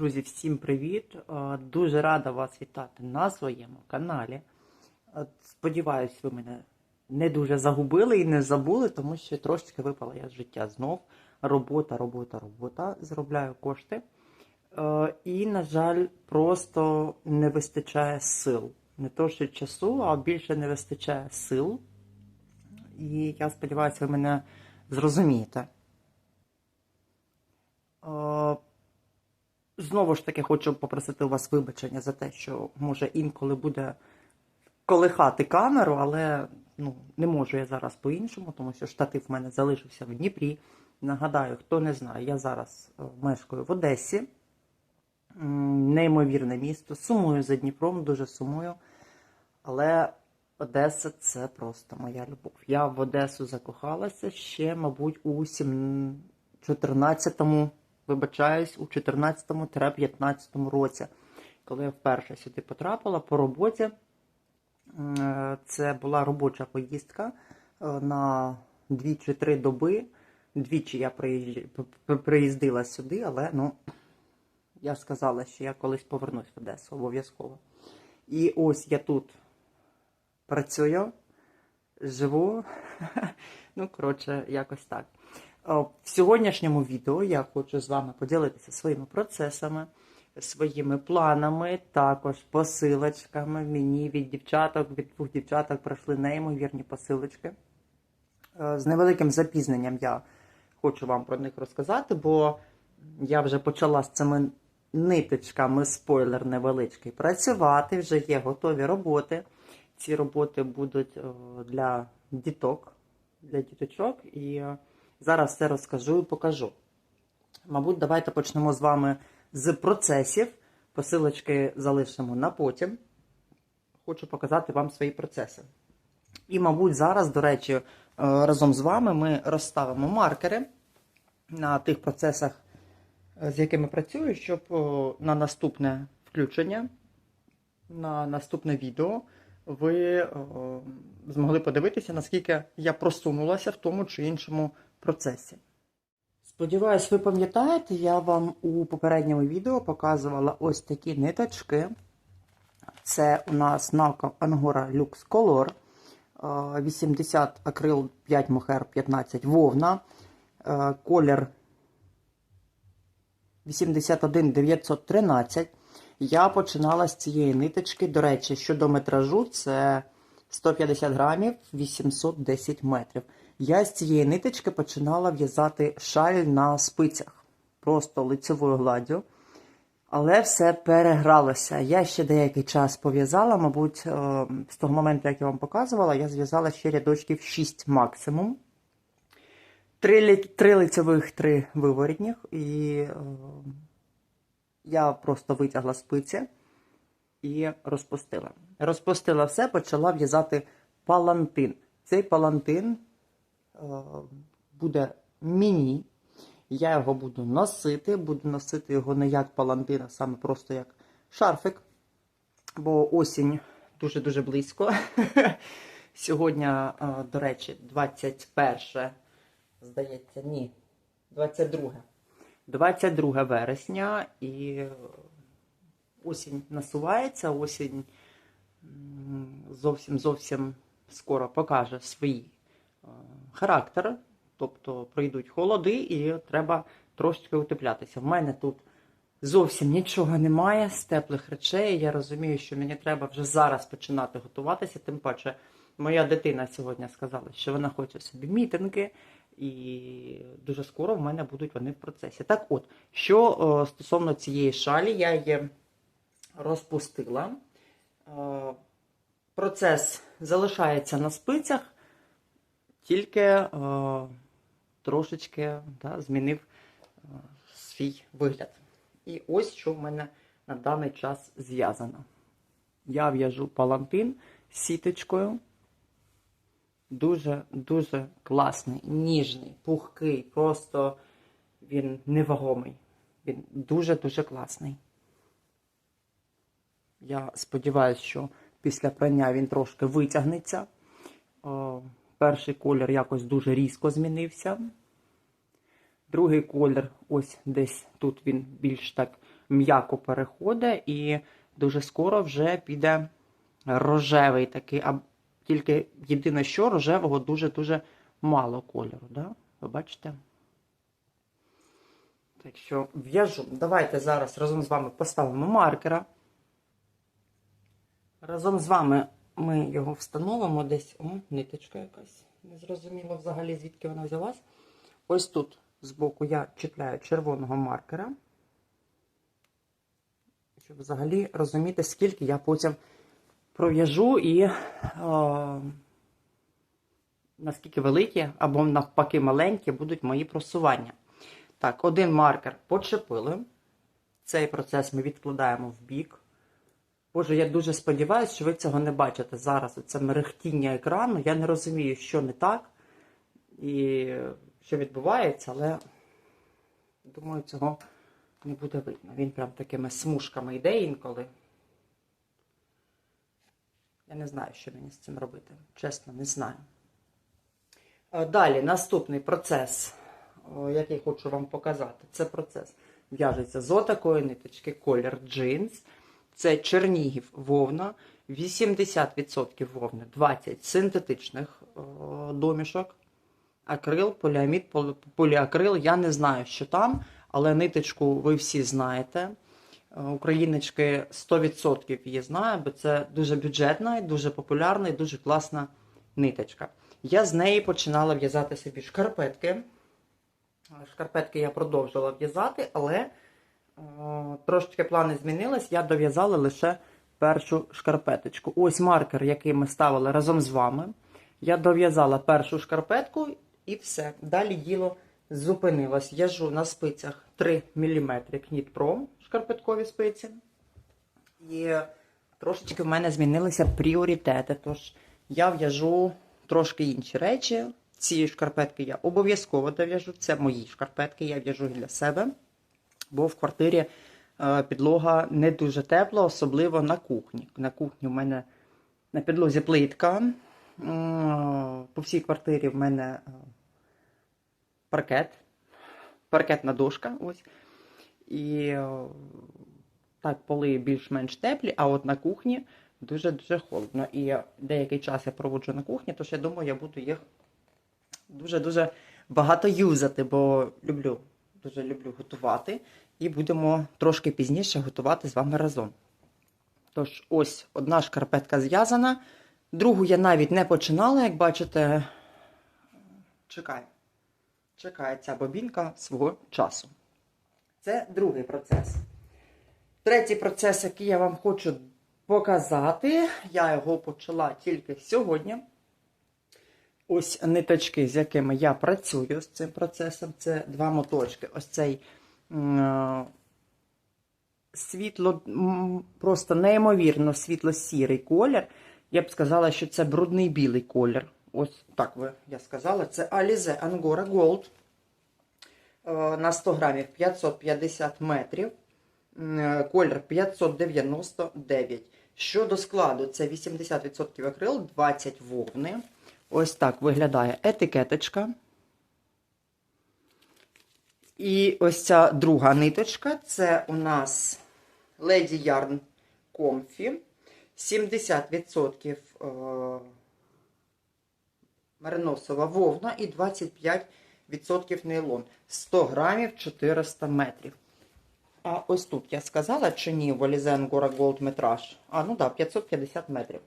Друзі, всім привіт! Е, Дуже рада вас вітати на своєму каналі. Е, Сподіваюсь, ви мене не дуже загубили і не забули, тому що трошечки випала я з життя знов. Робота, робота, робота. Заробляю кошти. Е, І, на жаль, просто не вистачає сил. Не то, що часу, а більше не вистачає сил. І я сподіваюся, ви мене зрозумієте. Знову ж таки, хочу попросити у вас вибачення за те, що може інколи буде колихати камеру, але ну, не можу я зараз по-іншому, тому що штатив в мене залишився в Дніпрі. Нагадаю, хто не знає, я зараз е, мешкаю в Одесі. Неймовірне місто. Сумую за Дніпром, дуже сумую. Але Одеса це просто моя любов. Я в Одесу закохалася ще, мабуть, у 14-му, вибачаюсь, у 14-15 році, коли я вперше сюди потрапила по роботі. Це була робоча поїздка е, на 2 чи 3 доби. Двічі я приїздила сюди, але ну, я сказала, що я колись повернусь в Одесу обов'язково. І ось я тут працюю, живу. Ну, коротше, якось так. О, В сьогоднішньому відео я хочу з вами поділитися своїми процесами, своїми планами, також посилочками. Мені від дівчаток, від двох дівчаток пройшли неймовірні посилочки. Е, З невеликим запізненням я хочу вам про них розказати, бо я вже почала з цими ниточками, спойлер невеличкий, працювати. Вже є готові роботи. Ці роботи будуть е, для діток, для діточок. І е, зараз все розкажу і покажу. Мабуть, давайте почнемо з вами з процесів. Посилочки залишимо на потім. Хочу показати вам свої процеси. І, мабуть, зараз, до речі, е, разом з вами ми розставимо маркери на тих процесах, е, з якими працюю, щоб на наступне включення, на наступне відео ви змогли подивитися, наскільки я просунулася в тому чи іншому процесі. Сподіваюсь, ви пам'ятаєте, я вам у попередньому відео показувала ось такі ниточки. Це у нас Nalco Angora Lux Color. е, 80 акрил 5 мохер 15 вовна. е, Колір 81 913. Я починала з цієї ниточки. До речі, щодо метражу, це 150 грамів 810 метрів. Я з цієї ниточки починала в'язати шаль на спицях, просто лицевою гладдю. Але все перегралося. Я ще деякий час пов'язала, мабуть, е, з того моменту, як я вам показувала, я зв'язала ще рядочків 6 максимум. Три, три лицевих, три виворітніх. І е, я просто витягла спиці і розпустила. Розпустила все, почала в'язати палантин. Цей палантин буде міні. Я його буду носити, буду носити його не як палантин, саме просто як шарфик. Бо осінь дуже-дуже близько. Сьогодні, е, до речі, 21, здається, ні, 22. 22 вересня і е, осінь насувається, осінь зовсім зовсім скоро покаже свій е, характер. Тобто прийдуть холоди і треба трошечки утеплятися. В мене тут зовсім нічого немає з теплих речей. Я розумію, що мені треба вже зараз починати готуватися. Тим паче, моя дитина сьогодні сказала, що вона хоче собі мітинги, і дуже скоро в мене будуть вони в процесі. Так от, що е, стосовно цієї шалі, я її розпустила. Е, Процес залишається на спицях, тільки е, трошечки змінив е, свій вигляд. І ось що в мене на даний час зв'язано. Я в'яжу палантин сіточкою. Дуже-дуже класний, ніжний, пухкий, просто він невагомий. Він дуже-дуже класний. Я сподіваюся, що після прання він трошки витягнеться. Перший колір якось дуже різко змінився. Другий колір, ось десь тут він більш так м'яко переходить і дуже скоро вже піде рожевий такий, а тільки єдине, що рожевого дуже-дуже мало кольору. Да? Ви бачите? Так що в'яжу. Давайте зараз разом з вами поставимо маркера. Разом з вами ми його встановимо десь. О, ниточка якась. Не зрозуміло взагалі, звідки вона взялась. Ось тут збоку я чіпляю червоного маркера. Щоб взагалі розуміти, скільки я потім пров'яжу і о, наскільки великі або навпаки маленькі будуть мої просування. Так, один маркер почепили. Цей процес ми відкладаємо в бік. Боже, я дуже сподіваюся, що ви цього не бачите зараз. Це мерехтіння екрану. Я не розумію, що не так і що відбувається, але думаю, цього не буде видно. Він прям такими смужками йде інколи. Я не знаю, що мені з цим робити. Чесно, не знаю. Е, Далі, наступний процес, який хочу вам показати, це процес в'яжеться з отакої ниточки, колір джинс. Це Чернігів вовна, 80% вовни, 20 синтетичних о, домішок, акрил, поліамід, полі- поліакрил. Я не знаю, що там, але ниточку ви всі знаєте. Е, Україночки 100% її знаю, бо це дуже бюджетна, дуже популярна і дуже класна ниточка. Я з неї починала в'язати собі шкарпетки. Е, Шкарпетки я продовжила в'язати, але е, трошечки плани змінились. Я дов'язала лише першу шкарпеточку. Ось маркер, який ми ставили разом з вами. Я дов'язала першу шкарпетку і все. Далі діло зупинилось. В'яжу на спицях 3 мм Pro шкарпеткові спиці. І трошечки в мене змінилися пріоритети. Тож я в'яжу трошки інші речі. Ці шкарпетки я обов'язково дов'яжу. Це мої шкарпетки, я в'яжу для себе. Бо в квартирі е, підлога не дуже тепла, особливо на кухні. На кухні в мене на підлозі плитка. По всій квартирі в мене е, паркет, паркетна дошка. Ось. І е, так, поли більш-менш теплі, а от на кухні дуже-дуже холодно. І деякий час я проводжу на кухні, тож я думаю, я буду їх дуже-дуже багато юзати, бо люблю, дуже люблю готувати. І будемо трошки пізніше готувати з вами разом. Тож, ось одна шкарпетка зв'язана. Другу я навіть не починала, як бачите. Чекає. Чекає ця бобінка свого часу. Це другий процес. Третій процес, який я вам хочу показати, я його почала тільки сьогодні. Ось ниточки, з якими я працюю з цим процесом, це два моточки. Ось цей м, світло, просто неймовірно світло-сірий колір. Я б сказала, що це брудний білий колір. Ось так я сказала. Це Alize Angora Gold е, на 100 грамів 550 метрів. М, Колір 599. Щодо складу, це 80% акрил, 20 вовни. Ось так виглядає етикеточка. І ось ця друга ниточка це у нас Lady Yarn Comfy. 70% е, мериносова вовна і 25% нейлон. 100 грамів 400 метрів. А ось тут я сказала, чи ні, Волізен Гора Gold метраж. А, ну так, да, 550 метрів.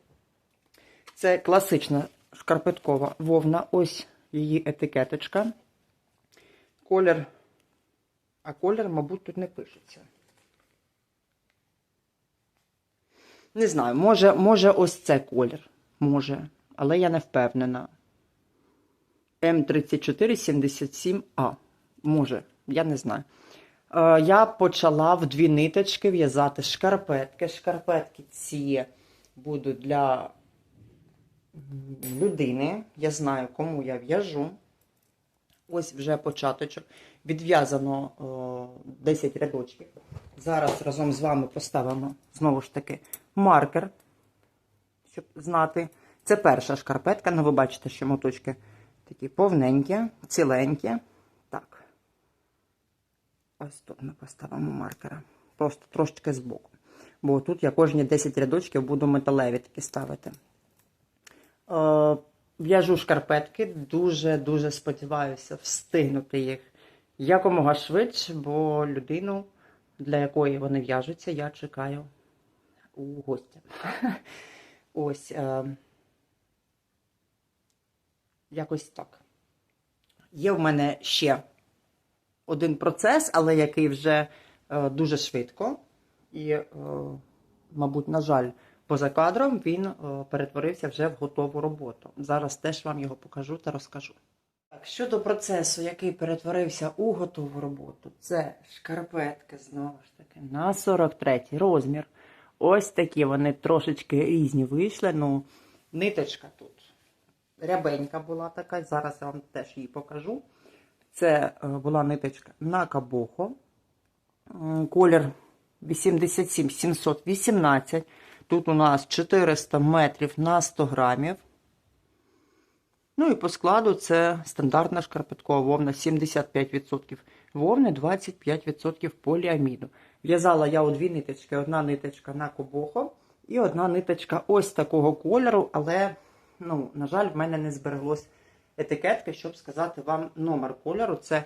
Це класична шкарпеткова вовна. Ось її етикеточка. Колір. А колір, мабуть, тут не пишеться. Не знаю, може, може ось це колір. Може, але я не впевнена. М3477А. Може, я не знаю. Е, я почала в дві ниточки в'язати шкарпетки. Шкарпетки ці будуть для людини. Я знаю, кому я в'яжу. Ось вже початочок. Відв'язано о, 10 рядочків. Зараз разом з вами поставимо знову ж таки маркер, щоб знати. Це перша шкарпетка. Ну, ви бачите, що моточки такі повненькі, ціленькі. Так. Ось тут ми поставимо маркера. просто трошечки збоку. Бо тут я кожні 10 рядочків буду металеві такі ставити. Е, В'яжу шкарпетки, дуже-дуже сподіваюся встигнути їх якомога швидше, бо людину, для якої вони в'яжуться, я чекаю у гостя. Ось. Е, якось так. Є в мене ще один процес, але який вже е, дуже швидко. І, мабуть, на жаль, поза кадром він е, перетворився вже в готову роботу. Зараз теж вам його покажу та розкажу. Так, щодо процесу, який перетворився у готову роботу, це шкарпетки, знову ж таки, на 43 розмір. Ось такі вони трошечки різні вийшли. Ну, ниточка тут рябенька була така, зараз я вам теж її покажу. Це е, була ниточка на кабохо. Колір 87 718. Тут у нас 400 метрів на 100 грамів. Ну і по складу це стандартна шкарпеткова вовна 75% вовни, 25% поліаміду. В'язала я у дві ниточки. Одна ниточка на кобохо і одна ниточка ось такого кольору, але, ну, на жаль, в мене не збереглось етикетки, щоб сказати вам номер кольору. Це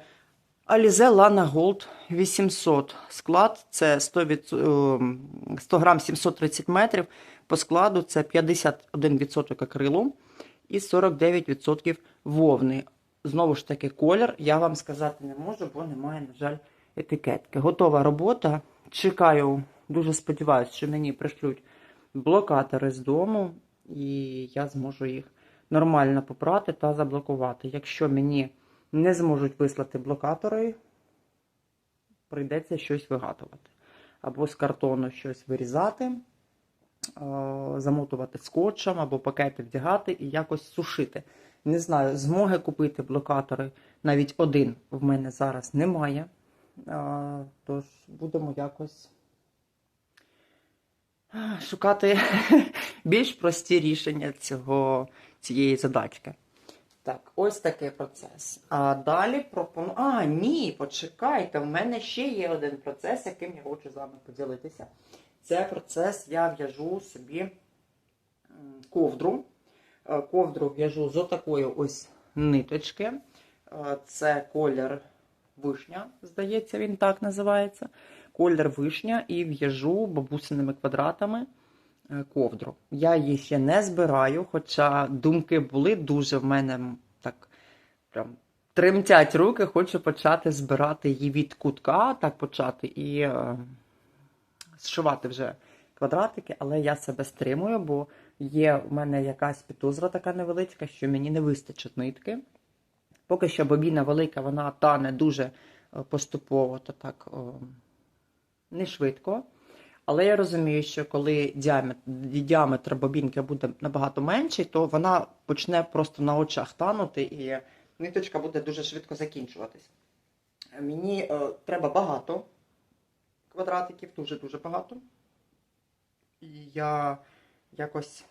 Alize Lana Gold 800. Склад це 100, від, е, 100 грам 730 метрів. По складу це 51% акрилу і 49% вовни. Знову ж таки, колір я вам сказати не можу, бо немає, на жаль, етикетки. Готова робота. Чекаю, дуже сподіваюся, що мені пришлють блокатори з дому, і я зможу їх нормально попрати та заблокувати. Якщо мені не зможуть вислати блокатори, прийдеться щось вигадувати. Або з картону щось вирізати, е, замотувати скотчем, або пакети вдягати і якось сушити. Не знаю, змоги купити блокатори навіть один в мене зараз немає. Е, Тож будемо якось е, шукати більш прості рішення цього, цієї задачки. Так, ось такий процес. А далі пропоную. А, ні, почекайте, в мене ще є один процес, яким я хочу з вами поділитися. Це процес я в'яжу собі ковдру. Е, Ковдру в'яжу з отакої ось ниточки. Е, Це колір вишня, здається, він так називається. Колір вишня і в'яжу бабусиними квадратами ковдру. Я її ще не збираю, хоча думки були дуже в мене так прям тремтять руки, хочу почати збирати її від кутка, так почати і е, зшивати вже квадратики, але я себе стримую, бо є в мене якась підозра така невеличка, що мені не вистачить нитки. Поки що бобіна велика, вона тане дуже е, поступово, то так о, не швидко. Але я розумію, що коли діаметр, діаметр бобінки буде набагато менший, то вона почне просто на очах танути і ниточка буде дуже швидко закінчуватись. Мені е, треба багато квадратиків, дуже-дуже багато. І я якось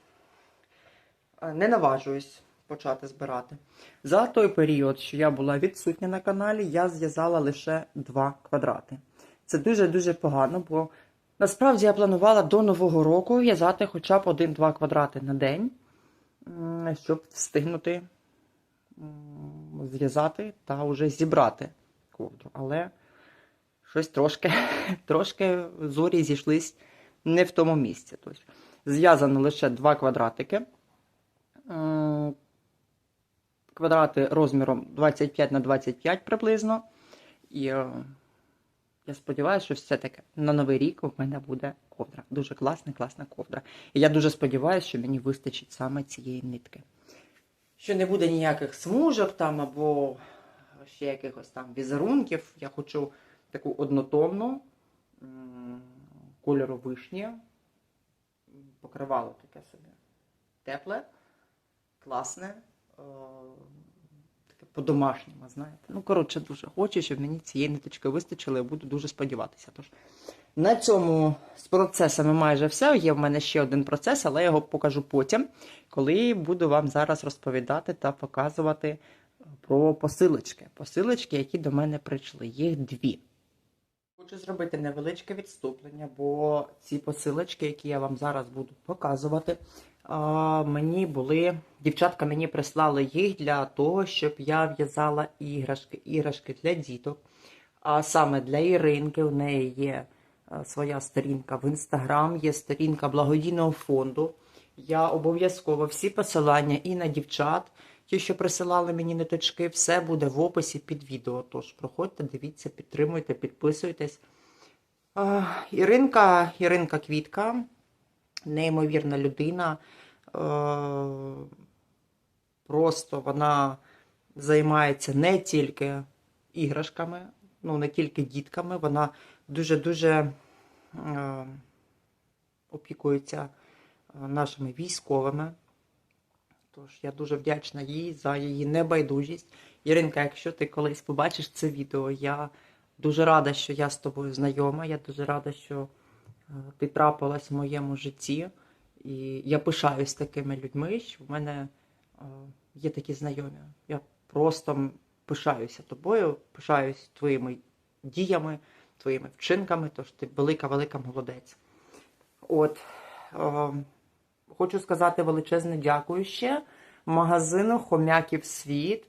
е, не наважуюсь почати збирати. За той період, що я була відсутня на каналі, я зв'язала лише два квадрати. Це дуже-дуже погано, бо насправді я планувала до Нового року в'язати хоча б один-два квадрати на день, щоб встигнути зв'язати та вже зібрати ковдру. Але щось трошки, трошки зорі зійшлись не в тому місці. Тобто, зв'язано лише два квадратики. Квадрати розміром 25 на 25 приблизно. І е, я сподіваюся, що все-таки на новий рік у мене буде ковдра. Дуже класна, класна ковдра. І я дуже сподіваюся, що мені вистачить саме цієї нитки. Що не буде ніяких смужок там або ще якихось там візерунків. Я хочу таку однотонну кольору вишні. Покривало таке собі. Тепле, класне. Е, по-домашньому, знаєте. Ну, коротше, дуже хочу, щоб мені цієї ниточки вистачило, і буду дуже сподіватися. Тож на цьому з процесами майже все. Є в мене ще один процес, але я його покажу потім, коли буду вам зараз розповідати та показувати про посилочки. Посилочки, які до мене прийшли. Їх дві. Хочу зробити невеличке відступлення, бо ці посилочки, які я вам зараз буду показувати, мені були. Дівчатка мені прислали їх для того, щоб я в'язала іграшки, іграшки для діток. А саме для Іринки, у неї є е, своя сторінка в інстаграм, є сторінка благодійного фонду. Я обов'язково всі посилання і на дівчат, ті, що присилали мені ниточки, все буде в описі під відео. Тож проходьте, дивіться, підтримуйте, підписуйтесь. Іринка, Іринка Квітка, неймовірна людина. Е, Просто вона займається не тільки іграшками, ну не тільки дітками, вона дуже-дуже е, опікується е, нашими військовими. Тож я дуже вдячна їй за її небайдужість. Іринка, якщо ти колись побачиш це відео, я дуже рада, що я з тобою знайома. Я дуже рада, що ти трапилась в моєму житті. І я пишаюсь такими людьми, що в мене е, є такі знайомі. Я просто пишаюся тобою, пишаюсь твоїми діями, твоїми вчинками, тож ти велика-велика молодець. От, е, хочу сказати величезне дякую ще магазину Хом'яків Світ.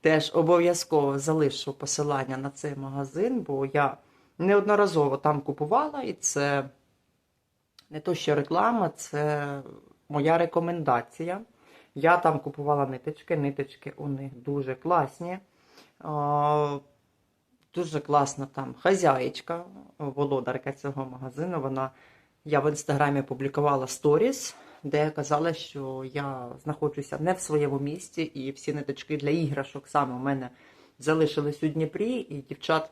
Теж обов'язково залишу посилання на цей магазин, бо я неодноразово там купувала, і це не то, що реклама, це моя рекомендація. Я там купувала ниточки, ниточки у них дуже класні. Дуже класна там хазяєчка, володарка цього магазину. Вона я в інстаграмі публікувала сторіс, де казала, що я знаходжуся не в своєму місті, і всі ниточки для іграшок саме у мене залишились у Дніпрі. І дівчат,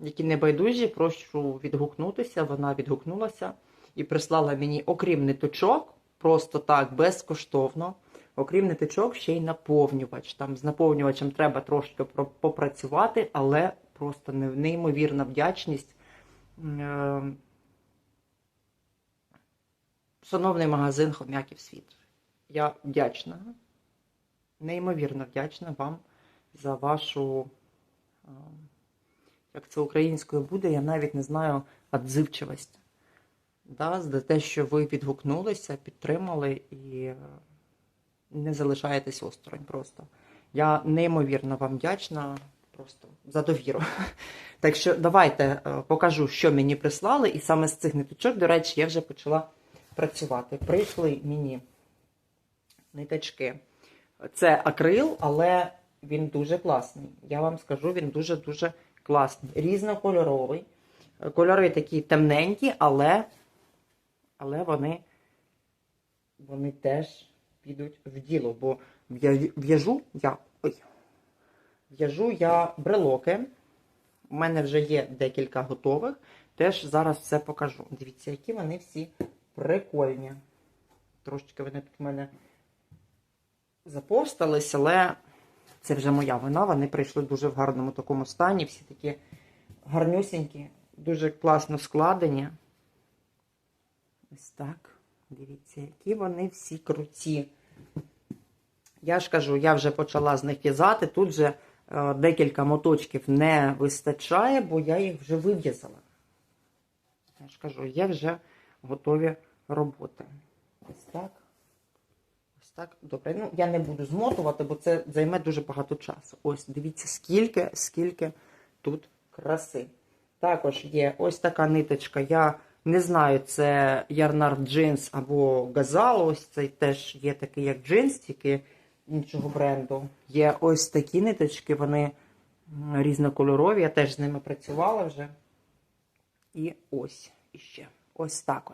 які не байдужі, прошу відгукнутися. Вона відгукнулася і прислала мені, окрім ниточок, просто так, безкоштовно. Окрім ниточок, ще й наповнювач. Там з наповнювачем треба трошки попрацювати, але просто неймовірна вдячність. Е, Шановний магазин Хом'яків Світ. Я вдячна, неймовірно вдячна вам за вашу, е, як це українською буде, я навіть не знаю, відзивчивість. Да, за те, що ви відгукнулися, підтримали і е, не залишаєтесь осторонь просто. Я неймовірно вам вдячна просто за довіру. Так що давайте е, покажу, що мені прислали, і саме з цих ниточок, до речі, я вже почала працювати. Прийшли мені ниточки. Це акрил, але він дуже класний. Я вам скажу, він дуже-дуже класний. Різнокольоровий. Кольори такі темненькі, але, але вони, вони теж підуть в діло, бо в'яжу я. Ой, в'яжу я брелоки. У мене вже є декілька готових. Теж зараз все покажу. Дивіться, які вони всі прикольні. Трошечки вони тут в мене заповстались, але це вже моя вина. Вони прийшли дуже в гарному такому стані. Всі такі гарнюсінькі, дуже класно складені. Ось так. Дивіться, які вони всі круті. Я ж кажу, я вже почала з них в'язати. Тут же е, декілька моточків не вистачає, бо я їх вже вив'язала. Я ж кажу, є вже готові роботи. Ось так. Так. Добре. Ну, я не буду змотувати, бо це займе дуже багато часу. Ось, дивіться, скільки, скільки тут краси. Також є ось така ниточка. Я не знаю, це Ярнар Джинс або Газал. Ось цей теж є такий, як джинс, тільки іншого бренду. Є ось такі ниточки, вони різнокольорові. Я теж з ними працювала вже. І ось іще. Ось так.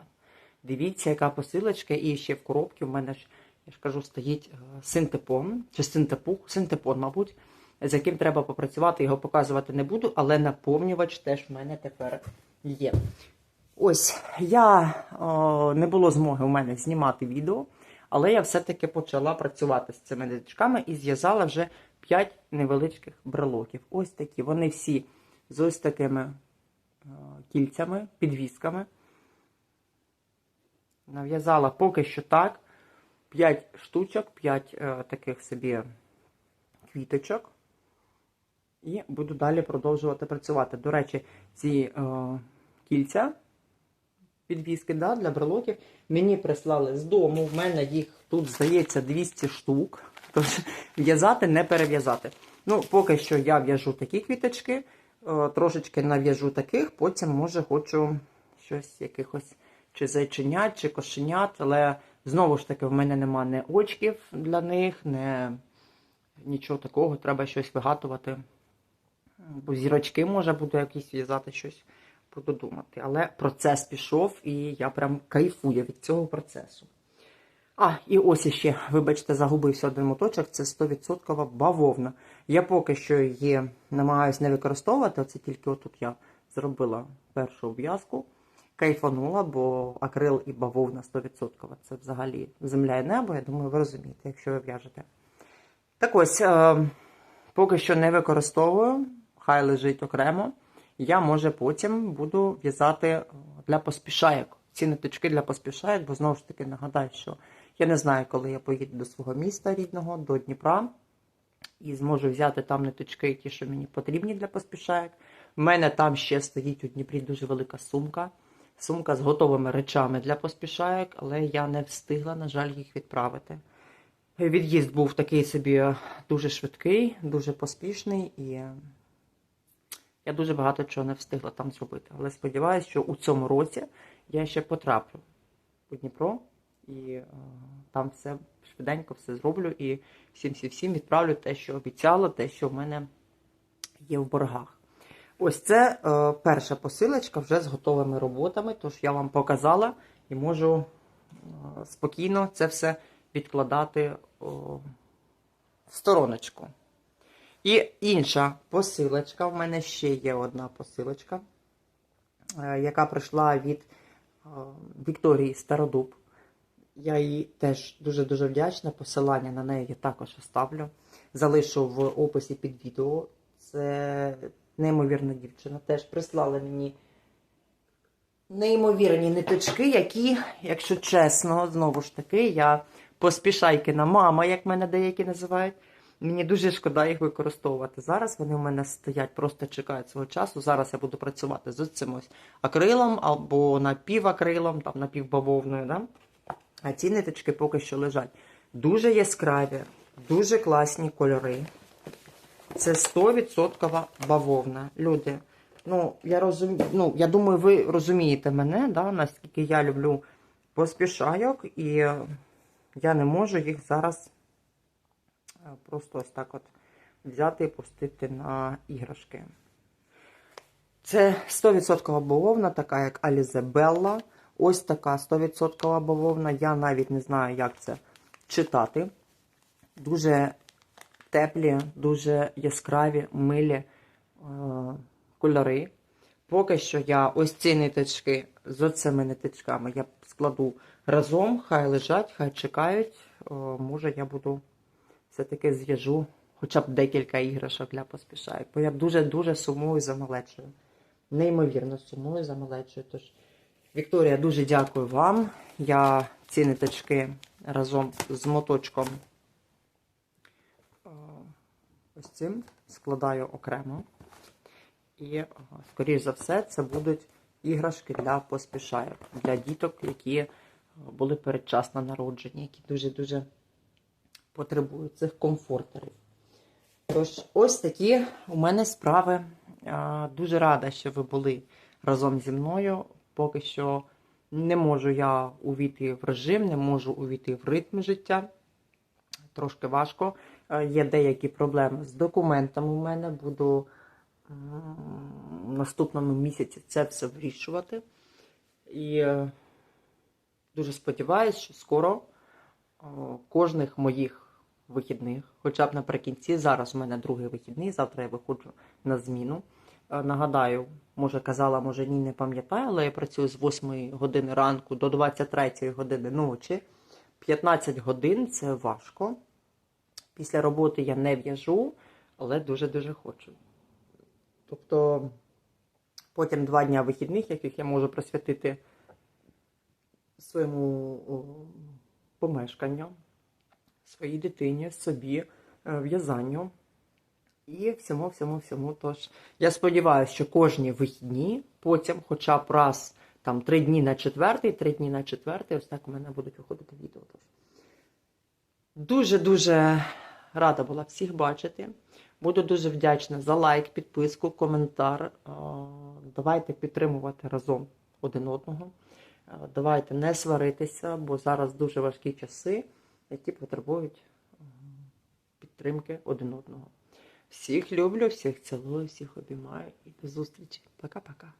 Дивіться, яка посилочка, і ще в коробці в мене ж, я ж кажу, стоїть е, синтепон, чи синтепух, синтепон, мабуть, з яким треба попрацювати, його показувати не буду, але наповнювач теж в мене тепер є. Ось, я о, не було змоги у мене знімати відео, але я все-таки почала працювати з цими ниточками і зв'язала вже 5 невеличких брелоків. Ось такі. Вони всі з ось такими е, кільцями, підвісками. Нав'язала поки що так. 5 штучок, 5 е, таких собі квіточок. І буду далі продовжувати працювати. До речі, ці е, кільця підвіски да, для брелоків мені прислали з дому. В мене їх тут, здається, 200 штук. Тож в'язати, не перев'язати. Ну, поки що я в'яжу такі квіточки, е, трошечки нав'яжу таких, потім, може, хочу щось якихось чи зайченят, чи кошенят, але знову ж таки в мене нема не очків для них, не нічого такого, треба щось вигадувати. Бо зірочки може буду якісь в'язати щось, буду думати. Але процес пішов і я прям кайфую від цього процесу. А, і ось іще, вибачте, загубився один моточок, це 100% бавовна. Я поки що її намагаюся не використовувати, оце тільки отут я зробила першу обв'язку, кайфанула, бо акрил і бавовна 100% це взагалі земля і небо, я думаю, ви розумієте, якщо ви в'яжете. Так ось, е, поки що не використовую, хай лежить окремо. Я, може, потім буду в'язати для поспішайок. Ці ниточки для поспішайок, бо знову ж таки нагадаю, що я не знаю, коли я поїду до свого міста рідного, до Дніпра, і зможу взяти там ниточки, ті, що мені потрібні для поспішайок. У мене там ще стоїть у Дніпрі дуже велика сумка. Сумка з готовими речами для поспішайок, але я не встигла, на жаль, їх відправити. Від'їзд був такий собі дуже швидкий, дуже поспішний, і я дуже багато чого не встигла там зробити. Але сподіваюся, що у цьому році я ще потраплю у Дніпро і е, там все швиденько все зроблю і всім всім всім відправлю те, що обіцяла, те, що в мене є в боргах. Ось це е, перша посилочка вже з готовими роботами, тож я вам показала і можу е, спокійно це все відкладати о, в стороночку. І інша посилочка. В мене ще є одна посилочка, е, яка прийшла від е, Вікторії Стародуб. Я їй теж дуже-дуже вдячна. Посилання на неї я також оставлю. Залишу в описі під відео. Це неймовірна дівчина. Теж прислала мені неймовірні ниточки, які, якщо чесно, знову ж таки, я поспішайкина мама, як мене деякі називають. Мені дуже шкода їх використовувати. Зараз вони у мене стоять, просто чекають свого часу. Зараз я буду працювати з цим ось акрилом або напівакрилом, там напівбавовною. Да? А ці ниточки поки що лежать. Дуже яскраві, дуже класні кольори. Це 100% бавовна. Люди, ну я розумію, ну я думаю, ви розумієте мене, да, наскільки я люблю поспішайок, і я не можу їх зараз е, просто ось так от взяти і пустити на іграшки. Це 100% бавовна, така як Алізабелла. Ось така 100% бавовна. Я навіть не знаю, як це читати. Дуже теплі, дуже яскраві, милі е, кольори. Поки що я ось ці ниточки з цими ниточками я складу разом, хай лежать, хай чекають. О, може, я буду все-таки зв'яжу хоча б декілька іграшок для поспішаю. Бо я дуже-дуже сумую за малечою. Неймовірно сумую за малечою. Тож, Вікторія, дуже дякую вам. Я ці ниточки разом з моточком е, ось цим складаю окремо. І, скоріш за все, це будуть іграшки для поспішайок, для діток, які е, були передчасно народжені, які дуже-дуже потребують цих комфортерів. Тож, ось такі у мене справи. Е, Дуже рада, що ви були разом зі мною. Поки що не можу я увійти в режим, не можу увійти в ритм життя. Трошки важко. Е, Є деякі проблеми з документами у мене. Буду в наступному місяці це все вирішувати. І е, дуже сподіваюся, що скоро е, кожних моїх вихідних, хоча б наприкінці, зараз у мене другий вихідний, завтра я виходжу на зміну. Е, Нагадаю, може казала, може ні, не пам'ятаю, але я працюю з 8 години ранку до 23 години ночі. 15 годин це важко. Після роботи я не в'яжу, але дуже-дуже хочу. Тобто потім два дня вихідних, яких я можу присвятити своєму помешканню, своїй дитині, собі, е, в'язанню. І всьому, всьому, всьому. Тож я сподіваюся, що кожні вихідні, потім, хоча б раз там три дні на четвертий, три дні на четвертий, ось так у мене будуть виходити відео. Дуже-дуже рада була всіх бачити. Буду дуже вдячна за лайк, підписку, коментар. Е, Давайте підтримувати разом один одного. Е, Давайте не сваритися, бо зараз дуже важкі часи, які потребують е, підтримки один одного. Всіх люблю, всіх цілую, всіх обіймаю і до зустрічі. Пока-пока.